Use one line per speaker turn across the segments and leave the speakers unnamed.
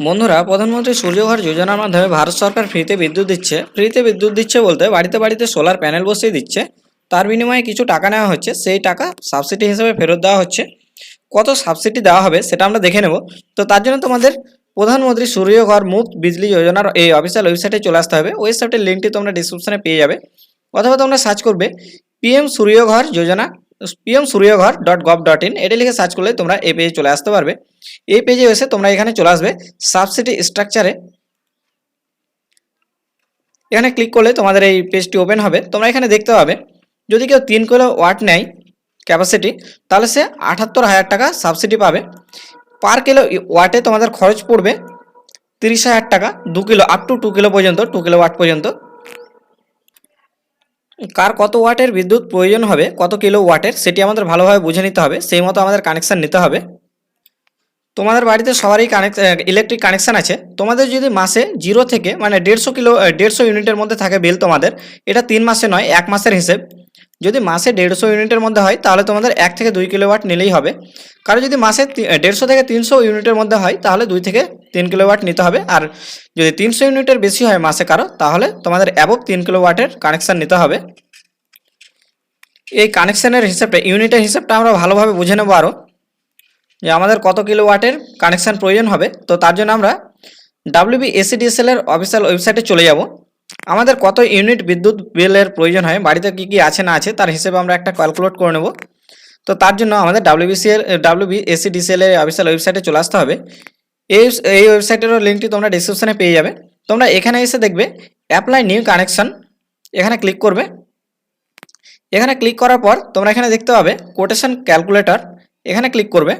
বন্ধুরা, প্রধানমন্ত্রী সূর্যঘর যোজনার মাধ্যমে ভারত সরকার ফ্রিতে বিদ্যুৎ দিচ্ছে। ফ্রিতে বিদ্যুৎ দিচ্ছে বলতে বাড়িতে বাড়িতে সোলার প্যানেল বসিয়ে দিচ্ছে। তার বিনিময়ে কিছু টাকা নেওয়া হচ্ছে, সেই টাকা সাবসিডি হিসেবে ফেরত দেওয়া হচ্ছে। কত সাবসিডি দেওয়া হবে সেটা আমরা দেখে নেব। তো তার জন্য তোমাদের প্রধানমন্ত্রী সূর্যঘর মুফত বিজলি যোজনার এই অফিসিয়াল ওয়েবসাইটে চলে আসতে হবে। ওয়েবসাইটের লিঙ্কটি তোমরা ডিসক্রিপশনে পেয়ে যাবে। অথবা তোমরা সার্চ করবে PM Suryaghar Yojana PM Suryaghar dot gov dot in এটা লিখে সার্চ করলে তোমরা এই পেজে চলে আসতে পারবে। এই পেজে এসে তোমরা এখানে চলে আসবে সাবসিডি স্ট্রাকচারে এখানে ক্লিক করলে তোমাদের এই পেজটি ওপেন হবে। তোমরা এখানে দেখতে পাবে, যদি কেউ তিন কিলো ওয়াট নেয় ক্যাপাসিটি তাহলে সে আটাত্তর হাজার টাকা সাবসিডি পাবে। পার কিলো ওয়াটে তোমাদের খরচ পড়বে তিরিশ হাজার টাকা, দু kilo up to two kilo পর্যন্ত টু কিলো ওয়াট পর্যন্ত। কার কত ওয়াটের বিদ্যুৎ প্রয়োজন হবে, কত কিলো ওয়াটের সেটি আমাদের ভালোভাবে বুঝে নিতে হবে, সেই মতো আমাদের কানেকশান নিতে হবে। তোমাদের বাড়িতে সবারই কানেক্ট ইলেকট্রিক কানেকশান আছে। তোমাদের যদি মাসে জিরো থেকে মানে দেড়শো কিলো দেড়শো ইউনিটের মধ্যে থাকে বিল তোমাদের, এটা তিন মাসে নয়, এক মাসের হিসেব। যদি মাসে দেড়শো ইউনিটের মধ্যে হয়, তাহলে তোমাদের এক থেকে দুই কিলোওয়াট নিলেই হবে। কারণ যদি মাসে দেড়শো থেকে তিনশো ইউনিটের মধ্যে হয়, তাহলে দুই থেকে তিন কিলোওয়াট নিতে হবে। আর যদি তিনশো ইউনিটের বেশি হয় মাসে কারও, তাহলে তোমাদের অ্যাবভ তিন কিলোওয়াটের কানেকশান নিতে হবে। এই কানেকশানের হিসাবটা ইউনিটের হিসাবটা আমরা ভালোভাবে বুঝে নেব আরও যে আমাদের কত কিলো ওয়াটের কানেকশান প্রয়োজন হবে? তো তার জন্য আমরা ডাব্লিউবি এসিডিএসএল এর অফিসিয়াল ওয়েবসাইটে চলে যাব। আমাদের কত ইউনিট বিদ্যুৎ বিলের প্রয়োজন হয়, বাড়িতে কি কি আছে না আছে, তার হিসেবে আমরা একটা ক্যালকুলেট করে নেব। তো তার জন্য আমাদের ডাব্লিউবিসিএল ডাব্লিউবি এসিডিসিএল এর অফিসিয়াল ওয়েবসাইটে চলে আসতে হবে। এই এই ওয়েবসাইটেরও লিঙ্কটি তোমরা ডিসক্রিপশনে পেয়ে যাবে। তোমরা এখানে এসে দেখবে অ্যাপ্লাই নিউ কানেকশান এখানে ক্লিক করবে। এখানে ক্লিক করার পর তোমরা এখানে দেখতে পাবে কোটেশন ক্যালকুলেটর এখানে ক্লিক করবে।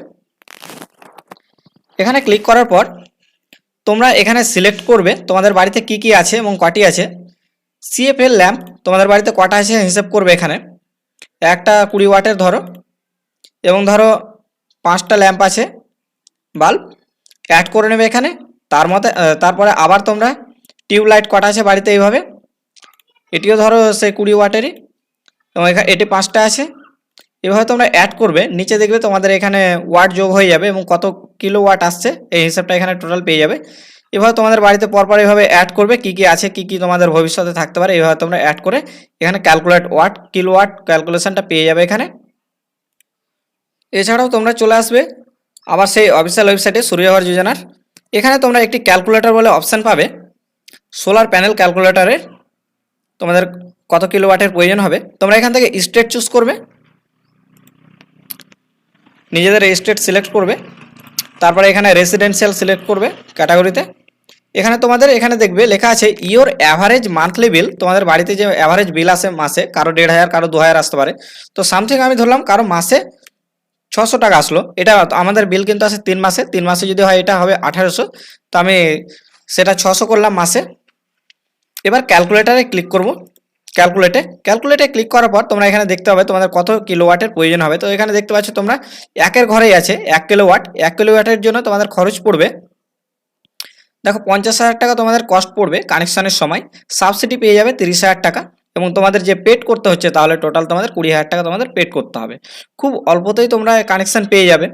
এখানে ক্লিক করার পর তোমরা এখানে সিলেক্ট করবে তোমাদের বাড়িতে কি কি আছে এবং কটি আছে। সিএফএল ল্যাম্প তোমাদের বাড়িতে কটা আছে হিসেব করবে এখানে। একটা কুড়ি ওয়াটের ধরো এবং ধরো পাঁচটা ল্যাম্প আছে বাল্ব অ্যাড করে নেবে এখানে। তার মতে তারপরে আবার তোমরা টিউবলাইট কটা আছে বাড়িতে এইভাবে। এটিও ধরো সেই কুড়ি ওয়াটেরই এবং এখানে এটি পাঁচটা আছে। এভাবে তোমরা অ্যাড করবে, নিচে দেখবে তোমাদের এখানে ওয়াট যোগ হয়ে যাবে এবং কত কিলো ওয়াট আসছে, এই হিসাবটা এখানে টোটাল পেয়ে যাবে। এভাবে তোমাদের বাড়িতে পরপর এভাবে অ্যাড করবে, কি কি আছে, কি কি তোমাদের ভবিষ্যতে থাকতে পারে, এভাবে তোমরা অ্যাড করে এখানে ক্যালকুলেট ওয়াট কিলো ওয়াট ক্যালকুলেশনটা পেয়ে যাবে এখানে। এছাড়াও তোমরা চলে আসবে, আবার সেই অফিসিয়াল ওয়েবসাইটে সূর্যঘর যোজনার। এখানে তোমরা একটি ক্যালকুলেটর বলে অপশান পাবে। সোলার প্যানেল ক্যালকুলেটরের তোমাদের কত কিলো ওয়াটের প্রয়োজন হবে, তোমরা এখান থেকে স্টেট চুজ করবে। নিজেদের স্টেট সিলেক্ট করবে, তারপরে এখানে রেসিডেন্সিয়াল সিলেক্ট করবে ক্যাটাগরিতে এখানে তোমাদের, এখানে দেখবে লেখা আছে ইওর অ্যাভারেজ মান্থলি বিল তোমাদের বাড়িতে যে অ্যাভারেজ বিল আসে মাসে, কারও দেড় হাজার, কারও দু হাজার আসতে পারে। তো সামথিং আমি ধরলাম, কারও মাসে ছশো টাকা আসলো, এটা আমাদের বিল কিন্তু আসে তিন মাসে তিন মাসে যদি হয় এটা হবে আঠারোশো, তো আমি সেটা ছশো করলাম মাসে। এবার ক্যালকুলেটারে ক্লিক করব। ক্যালকুলেটে ক্যালকুলেটে ক্লিক করার পর তোমরা এখানে দেখতে হবে তোমাদের কত কিলোওয়াটের প্রয়োজন হবে। তো এখানে দেখতে পাচ্ছ তোমরা একের ঘরেই আছে, এক কিলোওয়াট এক কিলোওয়াটের জন্য তোমাদের খরচ পড়বে। দেখো পঞ্চাশ হাজার টাকা তোমাদের কস্ট পড়বে কানেকশনের সময়। সাবসিডি পেয়ে যাবে তিরিশ হাজার টাকা এবং তোমাদের যে পেড করতে হচ্ছে তাহলে টোটাল তোমাদের কুড়ি হাজার টাকা তোমাদের পেড করতে হবে। খুব অল্পতেই তোমরা কানেকশান পেয়ে যাবে।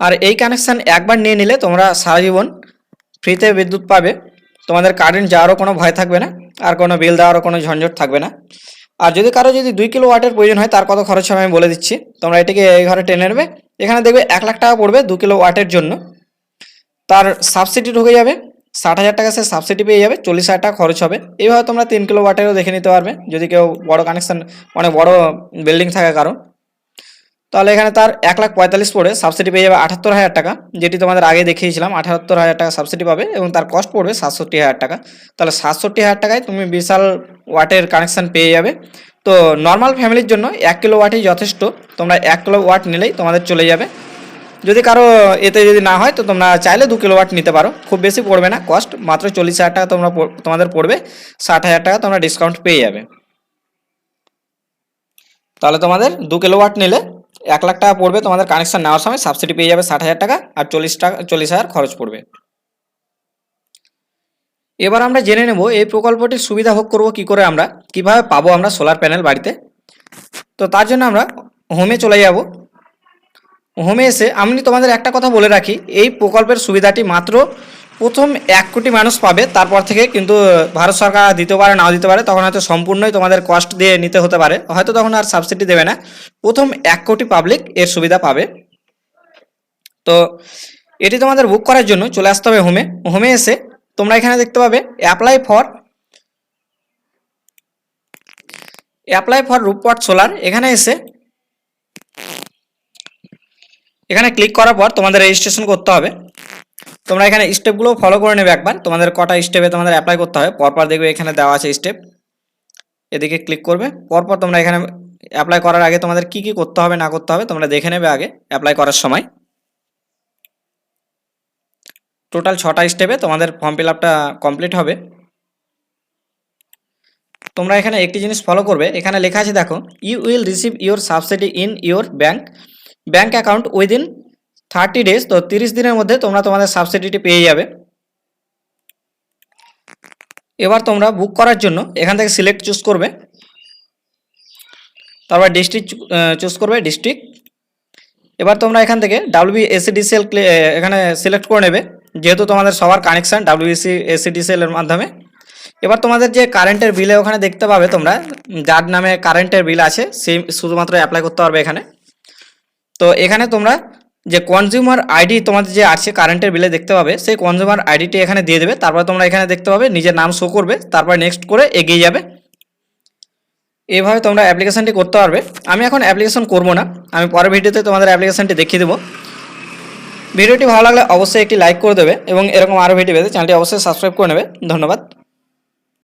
আর এই কানেকশান একবার নিয়ে নিলে তোমরা সারা জীবন ফ্রিতে বিদ্যুৎ পাবে। তোমাদের কারেন্ট যাওয়ারও কোনো ভয় থাকবে না, আর কোনো বিল দেওয়ারও কোনো ঝঞ্ঝট থাকবে না। আর যদি কারও যদি দুই কিলো ওয়াটের প্রয়োজন হয়, তার কত খরচ হবে আমি বলে দিচ্ছি। তোমরা এটিকে এই ঘরে টেনে নেবে। এখানে দেখবে এক লাখ টাকা পড়বে দু কিলো ওয়াটের জন্য। তার সাবসিডি ঢুকে যাবে, ষাট হাজার টাকা সে সাবসিডি পেয়ে যাবে, চল্লিশ হাজার টাকা খরচ হবে। এইভাবে তোমরা তিন কিলো ওয়াটেরও দেখে নিতে পারবে। যদি কেউ বড় কানেকশন অনেক বড় বিল্ডিং থাকে কারও তাহলে এখানে তার এক লাখ পঁয়তাল্লিশ পড়ে সাবসিডি পেয়ে যাবে আটাত্তর হাজার টাকা, যেটি তোমাদের আগে দেখিয়েছিলাম, আটাত্তর হাজার টাকা সাবসিডি পাবে এবং তার কস্ট পড়বে সাতষট্টি হাজার টাকা। তাহলে সাতষট্টি হাজার টাকায় তুমি বিশাল ওয়াটের কানেকশান পেয়ে যাবে। তো নর্মাল ফ্যামিলির জন্য এক কিলো ওয়াটই যথেষ্ট, তোমরা এক কিলো ওয়াট নিলেই তোমাদের চলে যাবে। যদি কারও এতে যদি না হয়, তো তোমরা চাইলে দু কিলো ওয়াট নিতে পারো, খুব বেশি পড়বে না। কস্ট মাত্র চল্লিশ হাজার টাকা তোমরা তোমাদের পড়বে, ষাট হাজার টাকা তোমরা ডিসকাউন্ট পেয়ে যাবে। তাহলে তোমাদের দু কিলো ওয়াট নিলে এক লাখ টাকা পড়বে, তোমাদের কানেকশন নেওয়ার সময় সাবসিডি পেয়ে যাবে ষাট হাজার টাকা আর চল্লিশ টাকা, চল্লিশ হাজার খরচ পড়বে। এবার আমরা জেনে নেব এই প্রকল্পটির সুবিধা ভোগ করব কি করে আমরা, কীভাবে পাবো আমরা সোলার প্যানেল বাড়িতে। তো তার জন্য আমরা হোমে চলে যাব। হোমে এসে আমি তোমাদের একটা কথা বলে রাখি, এই প্রকল্পের সুবিধাটি মাত্র প্রথম এক কোটি মানুষ পাবে, তারপর থেকে কিন্তু ভারত সরকার দিতে পারে নাও দিতে পারে, তখন হয়তো সম্পূর্ণই তোমাদের কস্ট দিয়ে নিতে হতে পারে, হয়তো তখন আর সাবসিডি দেবে না। প্রথম এক কোটি পাবলিক এর সুবিধা পাবে। তো, এটি তোমাদের বুক করার জন্য চলে আসতে হবে হোমে হোমে এসে তোমরা এখানে দেখতে পাবে apply for apply for rooftop solar এখানে এসে, এখানে ক্লিক করার পর তোমাদের রেজিস্ট্রেশন করতে হবে। তোমরা এখানে স্টেপগুলো ফলো করে নেবে একবার। তোমাদের কটা স্টেপে তোমাদের অ্যাপ্লাই করতে হবে। পরপর দেখবে এখানে দেওয়া আছে স্টেপ এদিকে ক্লিক করবে। পরপর তোমরা এখানে অ্যাপ্লাই করার আগে তোমাদের কি কি করতে হবে, না করতে হবে, তোমরা দেখে নেবে আগে অ্যাপ্লাই করার সময়। টোটাল ছটা স্টেপে তোমাদের ফর্ম ফিল আপটা কমপ্লিট হবে। তোমরা এখানে একটি জিনিস ফলো করবে। এখানে লেখা আছে, দেখো you will receive your subsidy in your bank bank account within thirty days, তো তিরিশ দিনের মধ্যে তোমরা তোমাদের সাবসিডিটি পেয়ে যাবে। এবার তোমরা বুক করার জন্য এখান থেকে সিলেক্ট চুজ করবে। তারপর ডিস্ট্রিক্ট চুজ করবে ডিস্ট্রিক্ট এবার তোমরা এখান থেকে ডাব্লিউবি এসিডিসিএল এখানে সিলেক্ট করে নেবে, যেহেতু তোমাদের সবার কানেকশান ডাব্লিউবিসি এসিডিসিএল এর মাধ্যমে। এবার তোমাদের যে কারেন্টের বিলে ওখানে দেখতে পাবে তোমরা, যার নামে কারেন্টের বিল আছে সেই শুধুমাত্র অ্যাপ্লাই করতে পারবে এখানে। তো এখানে তোমরা যে কনজিউমার আইডি তোমাদের যে আছে কারেন্টের বিলে দেখতে পাবে, সেই কনজিউমার আইডিটি এখানে দিয়ে দেবে। তারপর তোমরা এখানে দেখতে পাবে, নিজের নাম শো করবে, তারপর নেক্সট করে এগিয়ে যাবে। এইভাবে তোমরা অ্যাপ্লিকেশনটি করতে পারবে। আমি এখন অ্যাপ্লিকেশন করব না। আমি পরের ভিডিওতে তোমাদের অ্যাপ্লিকেশনটি দেখিয়ে দেবো। ভিডিওটি ভালো লাগলে অবশ্যই একটি লাইক করে দেবে এবং এরকম আরও ভিডিও পেতে চ্যানেলটি অবশ্যই সাবস্ক্রাইব করে নেবে। ধন্যবাদ।